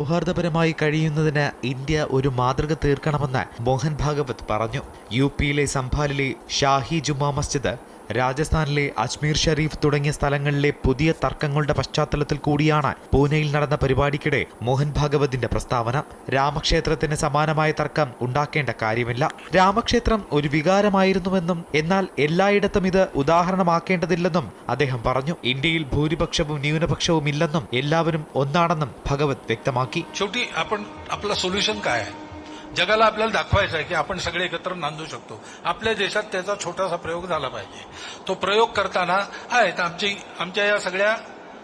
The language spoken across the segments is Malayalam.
സൗഹാർദ്ദപരമായി കഴിയുന്നതിന് ഇന്ത്യ ഒരു മാതൃക തീർക്കണമെന്ന് മോഹൻ ഭാഗവത് പറഞ്ഞു. യു പിയിലെ സംഭാലിലെ ഷാഹി ജുമാ മസ്ജിദ് രാജസ്ഥാനിലെ അജ്മീർ ഷരീഫ് തുടങ്ങിയ സ്ഥലങ്ങളിലെ പുതിയ തർക്കങ്ങളുടെ പശ്ചാത്തലത്തിൽ കൂടിയാണ് പൂനെയിൽ നടന്ന പരിപാടിക്കിടെ മോഹൻ ഭാഗവതിന്റെ പ്രസ്താവന. രാമക്ഷേത്രത്തിന് സമാനമായ തർക്കം ഉണ്ടാക്കേണ്ട കാര്യമില്ല. രാമക്ഷേത്രം ഒരു വികാരമായിരുന്നുവെന്നും എന്നാൽ എല്ലായിടത്തും ഇത് ഉദാഹരണമാക്കേണ്ടതില്ലെന്നും അദ്ദേഹം പറഞ്ഞു. ഇന്ത്യയിൽ ഭൂരിപക്ഷവും ന്യൂനപക്ഷവും ഇല്ലെന്നും എല്ലാവരും ഒന്നാണെന്നും ഭഗവത് വ്യക്തമാക്കി. जगाला आपल्याला दाखवायचं आहे की आपण सगळे एकत्र नांदू शकतो. आपल्या देशात त्याचा छोटासा प्रयोग झाला पाहिजे. तो प्रयोग करताना आहेत आमची आमच्या या सगळ्या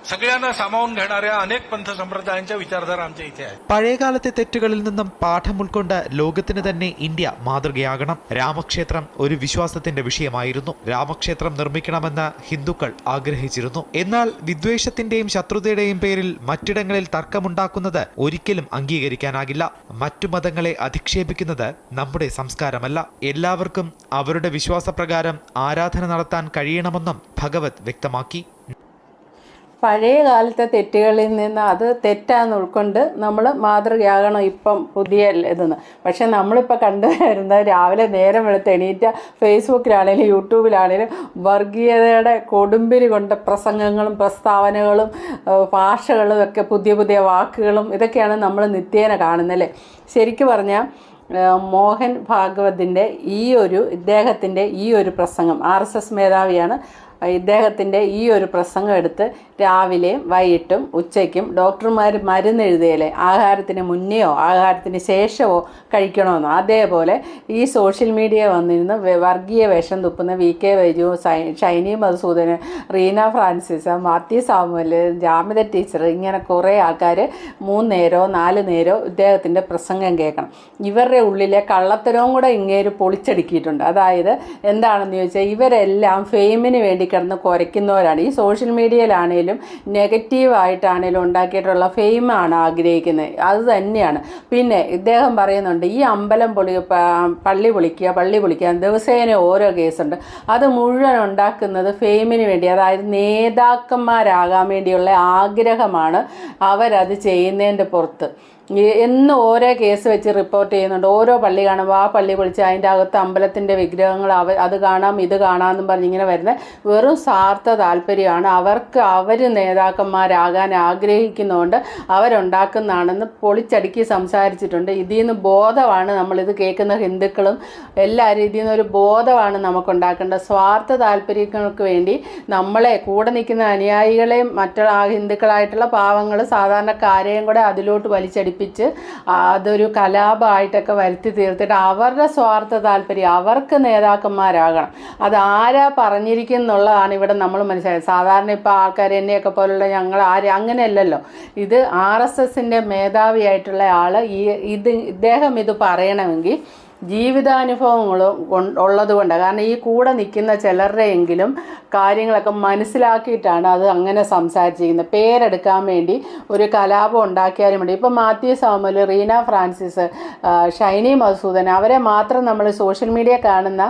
सगळ्यांना सामावून घेणाऱ्या अनेक पंथ संप्रदायांच्या विचारधारा आमच्या इथे आहेत പഴയകാലത്തെ തെറ്റുകളിൽ നിന്നും പാഠം ഉൾക്കൊണ്ട് ലോകത്തിന് തന്നെ ഇന്ത്യ മാതൃകയാകണം രാമക്ഷേത്രം ഒരു വിശ്വാസത്തിന്റെ വിഷയമായിരുന്നു രാമക്ഷേത്രം നിർമ്മിക്കണമെന്ന് ഹിന്ദുക്കൾ ആഗ്രഹിച്ചിരുന്നു എന്നാൽ വിദ്വേഷത്തിന്റെയും ശത്രുതയുടെയും പേരിൽ മറ്റിടങ്ങളിൽ തർക്കമുണ്ടാക്കുന്നത് ഒരിക്കലും അംഗീകരിക്കാനാകില്ല മറ്റു മതങ്ങളെ അധിക്ഷേപിക്കുന്നത് നമ്മുടെ സംസ്കാരമല്ല എല്ലാവർക്കും അവരുടെ വിശ്വാസപ്രകാരം ആരാധന നടത്താൻ കഴിയണമെന്നും ഭഗവത് വ്യക്തമാക്കി പഴയ കാലത്തെ തെറ്റുകളിൽ നിന്ന് അത് തെറ്റാന്ന് ഉൾക്കൊണ്ട് നമ്മൾ മാതൃകയാകണം ഇപ്പം പുതിയ ഇതെന്ന്. പക്ഷെ നമ്മളിപ്പോൾ കണ്ടുവരുന്നത് രാവിലെ നേരം വെളുത്ത് എണീറ്റ ഫേസ്ബുക്കിലാണേലും യൂട്യൂബിലാണേലും വർഗീയതയുടെ കൊടുമ്പിരി കൊണ്ട പ്രസംഗങ്ങളും പ്രസ്താവനകളും ഭാഷകളും ഒക്കെ പുതിയ പുതിയ വാക്കുകളും ഇതൊക്കെയാണ് നമ്മൾ നിത്യേന കാണുന്നല്ലേ. ശരിക്കു പറഞ്ഞാൽ മോഹൻ ഭാഗവതിന്റെ ഈ ഒരു ഇദ്ദേഹത്തിന്റെ ഈ ഒരു പ്രസംഗം ആർ എസ് എസ് മേധാവിയാണ് ഇദ്ദേഹത്തിന്റെ ഈ ഒരു പ്രസംഗം എടുത്ത് രാവിലെയും വൈകിട്ടും ഉച്ചയ്ക്കും ഡോക്ടർമാർ മരുന്ന് എഴുതിയല്ലേ ആഹാരത്തിന് മുന്നെയോ ആഹാരത്തിന് ശേഷമോ കഴിക്കണമെന്നോ. അതേപോലെ ഈ സോഷ്യൽ മീഡിയ വന്നിരുന്ന് വർഗീയ വേഷം തുപ്പുന്ന V K Vaiju Shiny Madhusudan Reena Francis Mathew Samuel Jamitha teacher ഇങ്ങനെ കുറേ ആൾക്കാർ മൂന്ന് നേരോ നാല് നേരോ ഇദ്ദേഹത്തിന്റെ പ്രസംഗം കേൾക്കണം. ഇവരുടെ ഉള്ളിലെ കള്ളത്തരവും കൂടെ ഇങ്ങേര് പൊളിച്ചടുക്കിയിട്ടുണ്ട്. അതായത് എന്താണെന്ന് ചോദിച്ചാൽ ഇവരെല്ലാം ഫെയിമിന് വേണ്ടി കിടന്ന് കുരയ്ക്കുന്നവരാണ്. ഈ സോഷ്യൽ മീഡിയയിലാണേലും നെഗറ്റീവായിട്ടാണേലും ഉണ്ടാക്കിയിട്ടുള്ള ഫെയിമാണ് ആഗ്രഹിക്കുന്നത്. അത് തന്നെയാണ്. പിന്നെ ഇദ്ദേഹം പറയുന്നുണ്ട് ഈ അമ്പലം പൊളി പള്ളി പൊളിക്കുക പള്ളി പൊളിക്കുക ദിവസേന ഓരോ കേസുണ്ട് അത് മുഴുവൻ ഉണ്ടാക്കുന്നത് ഫെയിമിന് വേണ്ടി അതായത് നേതാക്കന്മാരാകാൻ വേണ്ടിയുള്ള ആഗ്രഹമാണ് അവരത് ചെയ്യുന്നതിന്റെ പുറത്ത്. എന്നും ഓരോ കേസ് വെച്ച് റിപ്പോർട്ട് ചെയ്യുന്നുണ്ട്. ഓരോ പള്ളി കാണുമ്പോൾ ആ പള്ളി പൊളിച്ച് അതിന്റെ അകത്ത് അമ്പലത്തിന്റെ വിഗ്രഹങ്ങൾ അവ അത് കാണാം ഇത് കാണാമെന്നും പറഞ്ഞ് ഇങ്ങനെ വരുന്ന വെറും സ്വാർത്ഥ താല്പര്യമാണ്. അവർക്ക് അവർ നേതാക്കന്മാരാകാൻ ആഗ്രഹിക്കുന്നതുകൊണ്ട് അവരുണ്ടാക്കുന്നതാണെന്ന് പൊളിച്ചടുക്കി സംസാരിച്ചിട്ടുണ്ട്. ഇതിൽ നിന്ന് ബോധമാണ് നമ്മളിത് കേൾക്കുന്ന ഹിന്ദുക്കളും എല്ലാവരും ഇതിൽ നിന്നൊരു ബോധമാണ് നമുക്കുണ്ടാക്കേണ്ടത്. സ്വാർത്ഥ താല്പര്യങ്ങൾക്ക് വേണ്ടി നമ്മളെ കൂടെ നിൽക്കുന്ന അനുയായികളെയും മറ്റുള്ള ഹിന്ദുക്കളായിട്ടുള്ള പാവങ്ങൾ സാധാരണക്കാരെയും കൂടെ അതിലോട്ട് വലിച്ചടിപ്പിച്ച് ആ, അതൊരു കലാപമായിട്ടൊക്കെ വരുത്തി തീർത്തിട്ട് അവരുടെ സ്വാർത്ഥ താല്പര്യം അവർക്ക് നേതാക്കന്മാരാകണം. അത് ആരാ പറഞ്ഞിരിക്കുന്നുള്ളതാണ് ഇവിടെ നമ്മൾ മനസ്സിലായത്. സാധാരണ ഇപ്പോൾ ആൾക്കാർ എന്നെയൊക്കെ പോലുള്ള ഞങ്ങൾ ആര് അങ്ങനെയല്ലല്ലോ. ഇത് ആർ എസ് എസിന്റെ മേധാവിയായിട്ടുള്ള ആൾ ഈ ഇത് ഇദ്ദേഹം ഇത് പറയണമെങ്കിൽ ജീവിതാനുഭവങ്ങളും ഉള്ളതുകൊണ്ട് കാരണം ഈ കൂടെ നിൽക്കുന്ന ചിലരുടെയെങ്കിലും കാര്യങ്ങളൊക്കെ മനസ്സിലാക്കിയിട്ടാണ് അത് അങ്ങനെ സംസാരിച്ചിരിക്കുന്നത്. പേരെടുക്കാൻ വേണ്ടി ഒരു കലാപം ഉണ്ടാക്കിയാലും വേണ്ടി ഇപ്പം മാത്യു സാമുൽ റീന ഫ്രാൻസിസ് ഷൈനി മസൂദൻ അവരെ മാത്രം നമ്മൾ സോഷ്യൽ മീഡിയ കാണുന്ന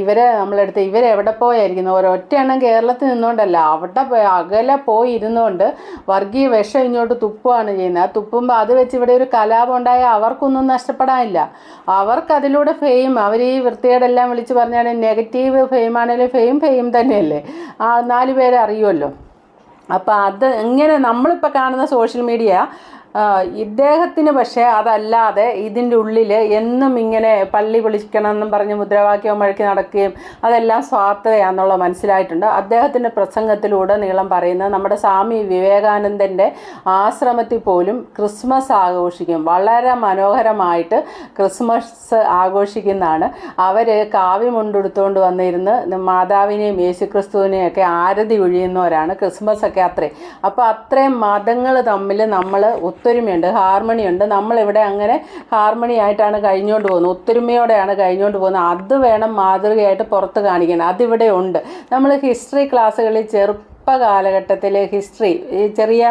ഇവരെ നമ്മളെടുത്ത് ഇവരെവിടെ പോയായിരിക്കുന്നു? ഒരൊറ്റ എണ്ണം കേരളത്തിൽ നിന്നുകൊണ്ടല്ല. അവിടെ അകലെ പോയി ഇരുന്നുകൊണ്ട് വർഗീയ വിഷം ഇങ്ങോട്ട് തുപ്പുകയാണ് ചെയ്യുന്നത്. തുപ്പുമ്പോൾ അത് വെച്ച് ഇവിടെ ഒരു കലാപം ഉണ്ടായാൽ അവർക്കൊന്നും നഷ്ടപ്പെടാനില്ല. അവർക്ക് അതിലൂടെ ഫെയിം അവർ ഈ വൃത്തികേടെല്ലാം വിളിച്ച് പറഞ്ഞാൽ നെഗറ്റീവ് ഫെയിം ആണെങ്കിലും ഫെയിം ഫെയിം തന്നെയല്ലേ? ആ നാല് പേരെ അറിയുമല്ലോ അപ്പോൾ അത് ഇങ്ങനെ നമ്മളിപ്പോൾ കാണുന്ന സോഷ്യൽ മീഡിയ ഇദ്ദേഹത്തിന് പക്ഷേ അതല്ലാതെ ഇതിന്റെ ഉള്ളിൽ എന്നും ഇങ്ങനെ പള്ളി വിളിക്കണം എന്നും പറഞ്ഞ് മുദ്രാവാക്യം വഴക്കി നടക്കുകയും അതെല്ലാം സ്വാർത്ഥതയാണെന്നുള്ള മനസ്സിലായിട്ടുണ്ട്. അദ്ദേഹത്തിന്റെ പ്രസംഗത്തിലൂടെ നീളം പറയുന്നത് നമ്മുടെ സ്വാമി വിവേകാനന്ദന്റെ ആശ്രമത്തിൽ പോലും ക്രിസ്മസ് ആഘോഷിക്കും. വളരെ മനോഹരമായിട്ട് ക്രിസ്മസ് ആഘോഷിക്കുന്നതാണ്. അവർ കാവ്യമുണ്ടെടുത്തുകൊണ്ട് വന്നിരുന്ന് മാതാവിനെയും യേശുക്രിസ്തുവിനെയും ഒക്കെ ആരതി ഒഴിയുന്നവരാണ് ക്രിസ്മസ് ഒക്കെ അത്രയും. അപ്പോൾ അത്രയും മതങ്ങൾ തമ്മിൽ നമ്മൾ ഒത്തൊരുമയുണ്ട് ഹാർമണിയുണ്ട്. നമ്മളിവിടെ അങ്ങനെ ഹാർമണി ആയിട്ടാണ് കഴിഞ്ഞുകൊണ്ട് പോകുന്നത്. ഒത്തൊരുമയോടെയാണ് കഴിഞ്ഞുകൊണ്ട് പോകുന്നത്. അത് വേണം മാതൃകയായിട്ട് പുറത്ത് കാണിക്കണം അതിവിടെ ഉണ്ട്. നമ്മൾ ഹിസ്റ്ററി ക്ലാസ്സുകളിൽ ചെറു കാലഘട്ടത്തിൽ ഹിസ്റ്ററി ഈ ചെറിയ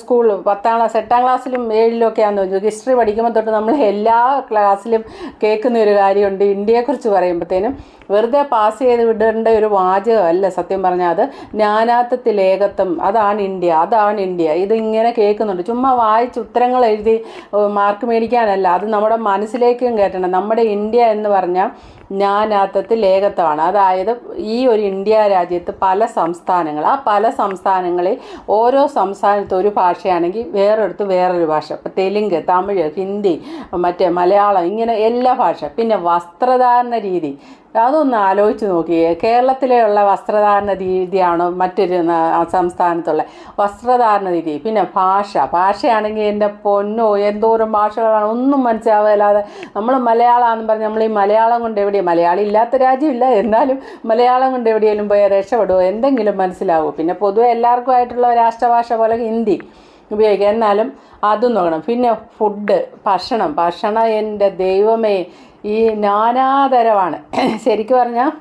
സ്കൂൾ പത്താം ക്ലാസ് എട്ടാം ക്ലാസ്സിലും ഏഴിലും ഒക്കെ ആണെന്ന് വെച്ചു ഹിസ്റ്ററി പഠിക്കുമ്പോൾ തൊട്ട് നമ്മൾ എല്ലാ ക്ലാസ്സിലും കേൾക്കുന്ന ഒരു കാര്യമുണ്ട്. ഇന്ത്യയെക്കുറിച്ച് പറയുമ്പോഴത്തേനും വെറുതെ പാസ് ചെയ്ത് വിടേണ്ട ഒരു വാചകമല്ല സത്യം പറഞ്ഞാൽ അത്. ജ്ഞാനാത്വത്തിൽ ഏകത്വം. അതാണ് ഇന്ത്യ അതാണ് ഇന്ത്യ. ഇതിങ്ങനെ കേൾക്കുന്നുണ്ട്. ചുമ്മാ വായിച്ച് ഉത്തരങ്ങൾ എഴുതി മാർക്ക് മേടിക്കാനല്ല. അത് നമ്മുടെ മനസ്സിലേക്കും കയറ്റണം. നമ്മുടെ ഇന്ത്യ എന്ന് പറഞ്ഞാൽ ജ്ഞാനാത്വത്തിൽ ഏകത്വമാണ്. അതായത് ഈ ഒരു ഇന്ത്യ രാജ്യത്ത് പല സംസ്ഥാനങ്ങൾ ആ പല സംസ്ഥാനങ്ങളിൽ ഓരോ സംസ്ഥാനത്ത് ഒരു ഭാഷയാണെങ്കിൽ വേറൊരിടത്ത് വേറൊരു ഭാഷ. ഇപ്പം തെലുങ്ക് തമിഴ് ഹിന്ദി മറ്റേ മലയാളം ഇങ്ങനെ എല്ലാ ഭാഷ. പിന്നെ വസ്ത്രധാരണ രീതി. അതൊന്ന് ആലോചിച്ച് നോക്കിയേ. കേരളത്തിലുള്ള വസ്ത്രധാരണ രീതിയാണോ മറ്റൊരു സംസ്ഥാനത്തുള്ള വസ്ത്രധാരണ രീതി. പിന്നെ ഭാഷ. ഭാഷയാണെങ്കിൽ എന്റെ പൊന്നോ എന്തോരം ഭാഷകളാണ് ഒന്നും മനസ്സിലാവില്ലാതെ നമ്മൾ മലയാളമാണെന്ന് പറഞ്ഞ് നമ്മൾ ഈ മലയാളം കൊണ്ട് എവിടെയും? മലയാളി ഇല്ലാത്ത രാജ്യമില്ല. എന്നാലും മലയാളം കൊണ്ട് എവിടെയെങ്കിലും പോയാൽ രക്ഷപ്പെടുമോ എന്തെങ്കിലും മനസ്സിലാവുമോ പിന്നെ പൊതുവെ എല്ലാവർക്കും ആയിട്ടുള്ള രാഷ്ട്രഭാഷ പോലെ ഹിന്ദി. ഉപയോഗിക്കുക എന്നാലും അതും നോക്കണം. പിന്നെ ഫുഡ് ഭക്ഷണം. ഭക്ഷണം എന്റെ ദൈവമേ ഈ നാനാതരമാണ്. ശരിക്കും പറഞ്ഞാൽ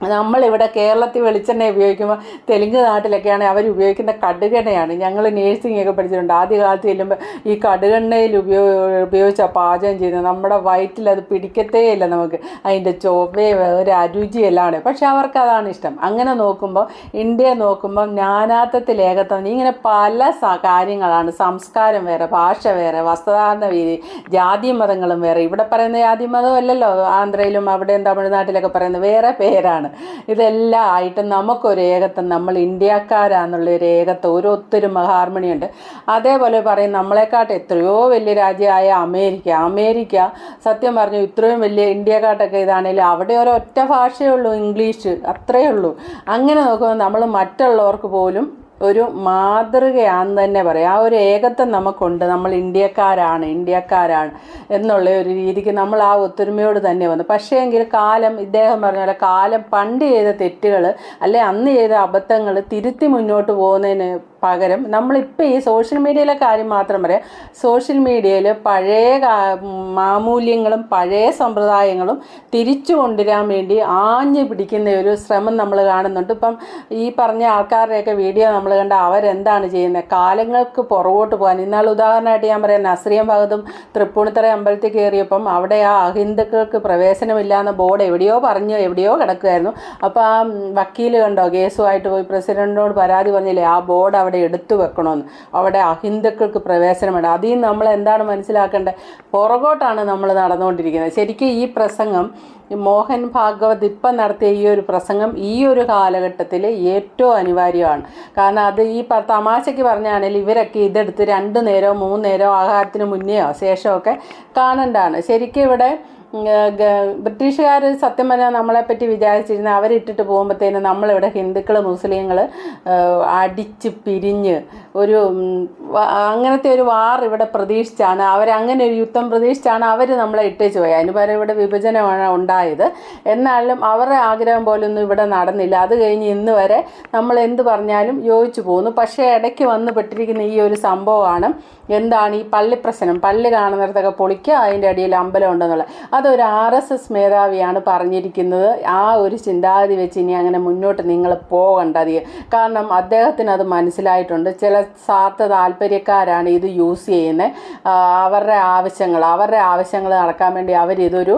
നമ്മളിവിടെ കേരളത്തിൽ വെളിച്ചെണ്ണ ഉപയോഗിക്കുമ്പോൾ തെലുങ്ക് നാട്ടിലൊക്കെയാണെങ്കിൽ അവർ ഉപയോഗിക്കുന്ന കടുകെണ്ണയാണ്. ഞങ്ങൾ നേഴ്സിംഗ് ഒക്കെ പഠിച്ചിട്ടുണ്ട്. ആദ്യ കാലത്ത് ചെല്ലുമ്പോൾ ഈ കടുകെണ്ണയിൽ ഉപയോഗ ഉപയോഗിച്ചാൽ പാചകം ചെയ്യുന്നത് നമ്മുടെ വയറ്റിൽ അത് പിടിക്കത്തേ ഇല്ല നമുക്ക്. അതിന്റെ ചൊവ്വയും ഒരു അരുചിയെല്ലാം പക്ഷെ അവർക്ക് അതാണ് ഇഷ്ടം. അങ്ങനെ നോക്കുമ്പോൾ ഇന്ത്യയെ നോക്കുമ്പോൾ ജ്ഞാനാത്വത്തിൽ ഏകത്വം. ഇങ്ങനെ പല കാര്യങ്ങളാണ്. സംസ്കാരം വേറെ ഭാഷ വേറെ വസ്ത്രധാരണ രീതി ജാതി മതങ്ങളും വേറെ. ഇവിടെ പറയുന്ന ജാതി മതം അല്ലല്ലോ. ആന്ധ്രയിലും അവിടെയും തമിഴ്നാട്ടിലൊക്കെ പറയുന്നത് വേറെ പേരാണ്. ഇതെല്ലാം ആയിട്ട് നമുക്കൊരു ഏകത്വം നമ്മൾ ഇന്ത്യക്കാരാന്നുള്ള ഒരു ഏകത്വം ഒരു ഒത്തൊരുമ ഹാർമണിയുണ്ട് അതേപോലെ പറയും നമ്മളെക്കാട്ട് എത്രയോ വലിയ രാജ്യമായ അമേരിക്ക. അമേരിക്ക സത്യം പറഞ്ഞു ഇത്രയും വലിയ ഇന്ത്യക്കാട്ടൊക്കെ ഇതാണെങ്കിലും അവിടെ ഒരൊറ്റ ഭാഷയേ ഉള്ളൂ ഇംഗ്ലീഷ് അത്രയേ ഉള്ളൂ. അങ്ങനെ നോക്കുമ്പോൾ നമ്മൾ മറ്റുള്ളവർക്ക് പോലും ഒരു മാതൃകയാണെന്ന് തന്നെ പറയാം. ആ ഒരു ഏകത്വം നമുക്കുണ്ട്. നമ്മൾ ഇന്ത്യക്കാരാണ് ഇന്ത്യക്കാരാണ് എന്നുള്ള ഒരു രീതിക്ക് നമ്മൾ ആ ഒത്തൊരുമയോട് തന്നെ വന്നു. പക്ഷേ എങ്കിൽ കാലം ഇദ്ദേഹം പറഞ്ഞ പോലെ കാലം പണ്ട് ചെയ്ത തെറ്റുകൾ അല്ലെ അന്ന് ചെയ്ത അബദ്ധങ്ങൾ തിരുത്തി മുന്നോട്ട് പോകുന്നതിന് പകരം നമ്മളിപ്പോൾ ഈ സോഷ്യൽ മീഡിയയിലെ കാര്യം മാത്രം പറയാം. സോഷ്യൽ മീഡിയയിൽ പഴയ മാമൂല്യങ്ങളും പഴയ സമ്പ്രദായങ്ങളും തിരിച്ചു കൊണ്ടുവരാൻ വേണ്ടി ആഞ്ഞു പിടിക്കുന്ന ഒരു ശ്രമം നമ്മൾ കാണുന്നുണ്ട്. ഇപ്പം ഈ പറഞ്ഞ ആൾക്കാരുടെയൊക്കെ വീഡിയോ നമ്മൾ കണ്ട അവരെന്താണ് ചെയ്യുന്നത് കാലങ്ങൾക്ക് പുറകോട്ട് പോകാൻ. ഇന്നാൾ ഉദാഹരണമായിട്ട് ഞാൻ പറയാം. നസ്രിയം ഭാഗത്തും തൃപ്പൂണിത്തറ അമ്പലത്തിൽ കയറിയപ്പം അവിടെ ആ അഹിന്ദുക്കൾക്ക് പ്രവേശനമില്ല എന്ന ബോർഡ് എവിടെയോ പറഞ്ഞു എവിടെയോ കിടക്കുമായിരുന്നു അപ്പോൾ ആ വക്കീൽ കണ്ടോ? കേസുമായിട്ട് പോയി. പ്രസിഡന്റിനോട് പരാതി പറഞ്ഞില്ലേ? ആ ബോർഡ് അവിടെ എടുത്തു വെക്കണമെന്ന്. അവിടെ അഹിന്ദുക്കൾക്ക് പ്രവേശനമുണ്ട് അതിൽ നിന്ന് നമ്മൾ എന്താണ് മനസ്സിലാക്കേണ്ടത്? പുറകോട്ടാണ് നമ്മൾ നടന്നുകൊണ്ടിരിക്കുന്നത്. ശരിക്കും ഈ പ്രസംഗം മോഹൻ ഭാഗവത് ഇപ്പം നടത്തിയ ഈ ഒരു പ്രസംഗം ഈ ഒരു കാലഘട്ടത്തിൽ ഏറ്റവും അനിവാര്യമാണ്. കാരണം അത് ഈ തമാശയ്ക്ക് പറഞ്ഞാണെങ്കിൽ ഇവരൊക്കെ ഇതെടുത്ത് രണ്ട് നേരമോ മൂന്ന് നേരോ ആഹാരത്തിന് മുന്നെയോ ശേഷമൊക്കെ കാണണ്ടാണ് ശരിക്കും ഇവിടെ ബ്രിട്ടീഷുകാർ സത്യം പറഞ്ഞാൽ നമ്മളെപ്പറ്റി വിചാരിച്ചിരുന്ന അവരിട്ടിട്ട് പോകുമ്പോഴത്തേനും നമ്മളിവിടെ ഹിന്ദുക്കൾ മുസ്ലിങ്ങൾ അടിച്ച് പിരിഞ്ഞ് ഒരു അങ്ങനത്തെ ഒരു വാർ ഇവിടെ പ്രതീക്ഷിച്ചാണ് അവരങ്ങനെ ഒരു യുദ്ധം പ്രതീക്ഷിച്ചാണ് അവർ നമ്മളെ ഇട്ടേച്ച് പോയത് അതിന് പകരം ഇവിടെ വിഭജനമാണ് ഉണ്ടായത്. എന്നാലും അവരുടെ ആഗ്രഹം പോലൊന്നും ഇവിടെ നടന്നില്ല. അത് കഴിഞ്ഞ് ഇന്ന് വരെ നമ്മൾ എന്ത് പറഞ്ഞാലും യോജിച്ചു പോകുന്നു. പക്ഷേ ഇടയ്ക്ക് വന്ന് പെട്ടിരിക്കുന്ന ഈ ഒരു സംഭവമാണ് എന്താണ് ഈ പള്ളി പ്രശ്നം. പള്ളി കാണുന്നിടത്തൊക്കെ പൊളിക്കുക അതിന്റെ അടിയിൽ അമ്പലം ഉണ്ടെന്നുള്ളത്. അതൊരു ആർ എസ് എസ് മേധാവിയാണ് പറഞ്ഞിരിക്കുന്നത്. ആ ഒരു ചിന്താഗതി വെച്ച് ഇനി അങ്ങനെ മുന്നോട്ട് നിങ്ങൾ പോകണ്ടത് കാരണം അദ്ദേഹത്തിന് അത് മനസ്സിലായിട്ടുണ്ട്. ചില സ്വാർത്ഥ താല്പര്യക്കാരാണ് ഇത് യൂസ് ചെയ്യുന്നത്. അവരുടെ ആവശ്യങ്ങൾ അവരുടെ ആവശ്യങ്ങൾ നടക്കാൻ വേണ്ടി അവരിതൊരു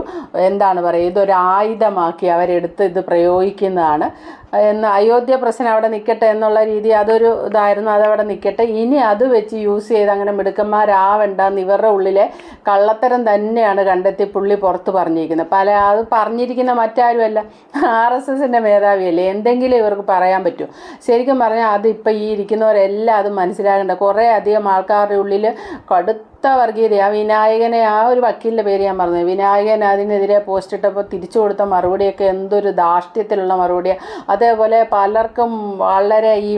എന്താണ് പറയുക ഇതൊരു ആയുധമാക്കി അവരെടുത്ത് ഇത് പ്രയോഗിക്കുന്നതാണ്. എന്ന് അയോധ്യ പ്രശ്നം അവിടെ നിൽക്കട്ടെ എന്നുള്ള രീതി അതൊരു ഇതായിരുന്നു അതവിടെ നിൽക്കട്ടെ ഇനി അത് വെച്ച് യൂസ് ചെയ്ത് അങ്ങനെ മിടുക്കന്മാരാവണ്ട ഇവരുടെ ഉള്ളിലെ കള്ളത്തരം തന്നെയാണ് കണ്ടെത്തി പുള്ളി പുറത്ത് പറഞ്ഞിരിക്കുന്നത്. പല അത് പറഞ്ഞിരിക്കുന്ന മറ്റാരുമല്ല ആർ എസ് എസിന്റെ മേധാവിയല്ലേ എന്തെങ്കിലും ഇവർക്ക് പറയാൻ പറ്റും. ശരിക്കും പറഞ്ഞാൽ അത് ഇപ്പം ഈ ഇരിക്കുന്നവരെല്ലാം അത് മനസ്സിലാകേണ്ട കുറേ അധികം ആൾക്കാരുടെ ഉള്ളിൽ കടുത്ത വർഗീയത ആ വിനായകനെ ആ ഒരു വക്കീലിന്റെ പേര് ഞാൻ പറഞ്ഞു വിനായകൻ അതിനെതിരെ പോസ്റ്റ് ഇട്ടപ്പോൾ തിരിച്ചു കൊടുത്ത മറുപടിയൊക്കെ എന്തൊരു ധാർഷ്ട്യത്തിലുള്ള മറുപടിയാണ് അതേപോലെ പലർക്കും വളരെ ഈ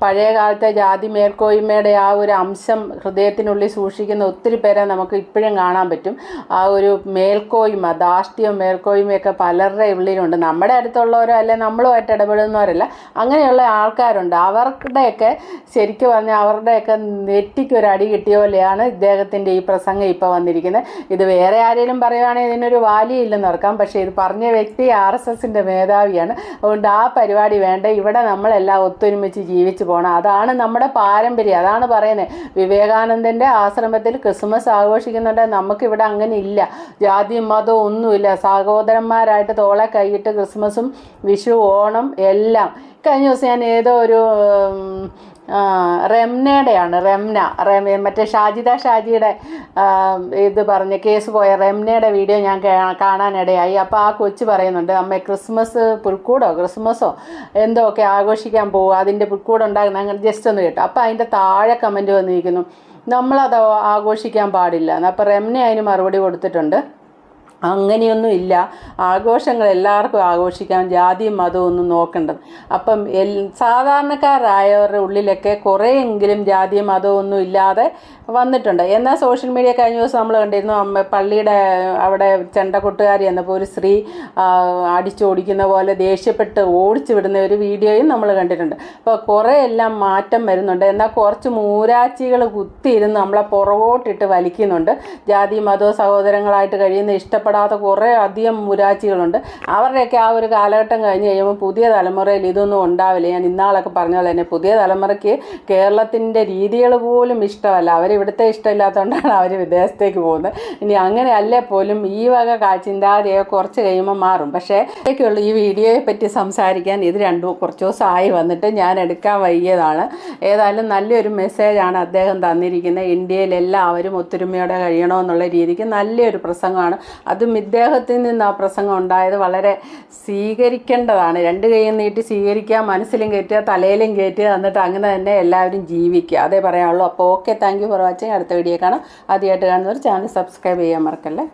പഴയ കാലത്തെ ജാതി മേൽക്കോയ്മയുടെ ആ ഒരു അംശം ഹൃദയത്തിനുള്ളിൽ സൂക്ഷിക്കുന്ന ഒത്തിരി പേരെ നമുക്ക് ഇപ്പോഴും കാണാൻ പറ്റും. ആ ഒരു മേൽക്കോയ്മ ധാർഷ്ട്യവും മേൽക്കോയ്മയൊക്കെ പലരുടെ ഉള്ളിലുണ്ട്. നമ്മുടെ അടുത്തുള്ളവരോ അല്ലെ നമ്മളുമായിട്ട് ഇടപെടുന്നവരല്ല അങ്ങനെയുള്ള ആൾക്കാരുണ്ട്. അവരുടെയൊക്കെ ശരിക്കും പറഞ്ഞാൽ അവരുടെയൊക്കെ നെറ്റിക്ക് ഒരു അടി കിട്ടിയ പോലെയാണ് ഇദ്ദേഹത്തിന് അദ്ദേഹത്തിന്റെ ഈ പ്രസംഗം ഇപ്പോൾ വന്നിരിക്കുന്നത് ഇത് വേറെ ആരെങ്കിലും പറയുവാണെങ്കിൽ ഇതിനൊരു വാല്യൂ ഇല്ലെന്ന് ഓർക്കാം. പക്ഷേ ഇത് പറഞ്ഞ വ്യക്തി ആർ എസ് എസിന്റെ മേധാവിയാണ്. അതുകൊണ്ട് ആ പരിപാടി വേണ്ട. ഇവിടെ നമ്മളെല്ലാം ഒത്തൊരുമിച്ച് ജീവിച്ചു പോകണം അതാണ് നമ്മുടെ പാരമ്പര്യം. അതാണ് പറയുന്നത് വിവേകാനന്ദന്റെ ആശ്രമത്തിൽ ക്രിസ്മസ് ആഘോഷിക്കുന്നുണ്ട്. നമുക്കിവിടെ അങ്ങനെ ഇല്ല. ജാതിയും മതവും ഒന്നുമില്ല. സഹോദരന്മാരായിട്ട് തോളെ കൈയിട്ട് ക്രിസ്മസും വിഷു ഓണം എല്ലാം. കഴിഞ്ഞ ദിവസം ഞാൻ ഏതോ ഒരു റെംനയുടെയാണ് റെംന. റെം മറ്റേ ഷാജിദ ഷാജിയുടെ ഇത് പറഞ്ഞ് കേസ് പോയ റെംനയുടെ വീഡിയോ ഞാൻ കാണാനിടയായി. അപ്പോൾ ആ കൊച്ചു പറയുന്നുണ്ട് അമ്മ ക്രിസ്മസ് പുൽക്കൂടോ? ക്രിസ്മസോ? എന്തോ ഒക്കെ ആഘോഷിക്കാൻ പോകും അതിന്റെ പുൽക്കൂട് ഉണ്ടാകുന്ന അങ്ങനെ ജസ്റ്റ് ഒന്ന് കേട്ടു. അപ്പോൾ അതിന്റെ താഴെ കമന്റ് വന്നിരിക്കുന്നു നമ്മളത് ആഘോഷിക്കാൻ പാടില്ല. അപ്പോൾ റെംന അതിന് മറുപടി കൊടുത്തിട്ടുണ്ട്. അങ്ങനെയൊന്നും ഇല്ല ആഘോഷങ്ങൾ എല്ലാവർക്കും ആഘോഷിക്കാം. ജാതിയും മതവും ഒന്നും നോക്കേണ്ടത്. അപ്പം എൽ സാധാരണക്കാരായവരുടെ ഉള്ളിലൊക്കെ കുറേയെങ്കിലും ജാതിയും മതവും ഒന്നും ഇല്ലാതെ വന്നിട്ടുണ്ട്. എന്നാൽ സോഷ്യൽ മീഡിയ കഴിഞ്ഞ ദിവസം നമ്മൾ കണ്ടിരുന്നു പള്ളിയുടെ അവിടെ ചെണ്ടക്കൊട്ടുകാരി എന്നപ്പോൾ ഒരു സ്ത്രീ അടിച്ചോടിക്കുന്ന പോലെ ദേഷ്യപ്പെട്ട് ഓടിച്ചു വിടുന്ന ഒരു വീഡിയോയും നമ്മൾ കണ്ടിട്ടുണ്ട്. അപ്പോൾ കുറേ എല്ലാം മാറ്റം വരുന്നുണ്ട്. എന്നാൽ കുറച്ച് മൂരാച്ചികൾ കുത്തിയിരുന്ന് നമ്മളെ പുറകോട്ടിട്ട് വലിക്കുന്നുണ്ട്. ജാതി മതവും സഹോദരങ്ങളായിട്ട് കഴിയുന്ന ഇഷ്ടപ്പെടാത്ത കുറേ അധികം മുരാച്ചികളുണ്ട്. അവരുടെയൊക്കെ ആ ഒരു കാലഘട്ടം കഴിഞ്ഞ് കഴിയുമ്പോൾ പുതിയ തലമുറയിൽ ഇതൊന്നും ഉണ്ടാവില്ല. ഞാൻ ഇന്നാളൊക്കെ പറഞ്ഞ പോലെ തന്നെ പുതിയ തലമുറയ്ക്ക് കേരളത്തിന്റെ രീതികൾ പോലും ഇഷ്ടമല്ല. അവർ ഇവിടുത്തെ ഇഷ്ടമില്ലാത്തതുകൊണ്ടാണ് അവർ വിദേശത്തേക്ക് പോകുന്നത്. ഇനി അങ്ങനെ അല്ലേ പോലും ഈ വക ചിന്താഗതിയെ കുറച്ച് കഴിയുമ്പോൾ മാറും. പക്ഷേ ഇതൊക്കെയുള്ള ഈ വീഡിയോയെ പറ്റി സംസാരിക്കാൻ. ഇത് രണ്ടും കുറച്ച് ദിവസമായി വന്നിട്ട് ഞാൻ എടുക്കാൻ വൈകിയതാണ്. ഏതായാലും നല്ലൊരു മെസ്സേജാണ് അദ്ദേഹം തന്നിരിക്കുന്നത്. ഇന്ത്യയിൽ എല്ലാവരും ഒത്തൊരുമയോടെ കഴിയണമെന്നുള്ള രീതിക്ക് നല്ലൊരു പ്രസംഗമാണ്. അതും ഇദ്ദേഹത്തിൽ നിന്ന് ആ പ്രസംഗം ഉണ്ടായത് വളരെ സ്വീകരിക്കേണ്ടതാണ്. രണ്ട് കൈയും നീട്ടി സ്വീകരിക്കുക മനസ്സിലും കയറ്റുക തലയിലും കയറ്റുക എന്നിട്ട് അങ്ങനെ തന്നെ എല്ലാവരും ജീവിക്കുക. അതേ പറയാനുള്ളൂ. അപ്പോൾ okay thank you for watching അടുത്ത വീഡിയോ കാണാം. ആദ്യമായിട്ട് കാണുന്നവർ ചാനൽ സബ്സ്ക്രൈബ് ചെയ്യാൻ മറക്കല്ലേ?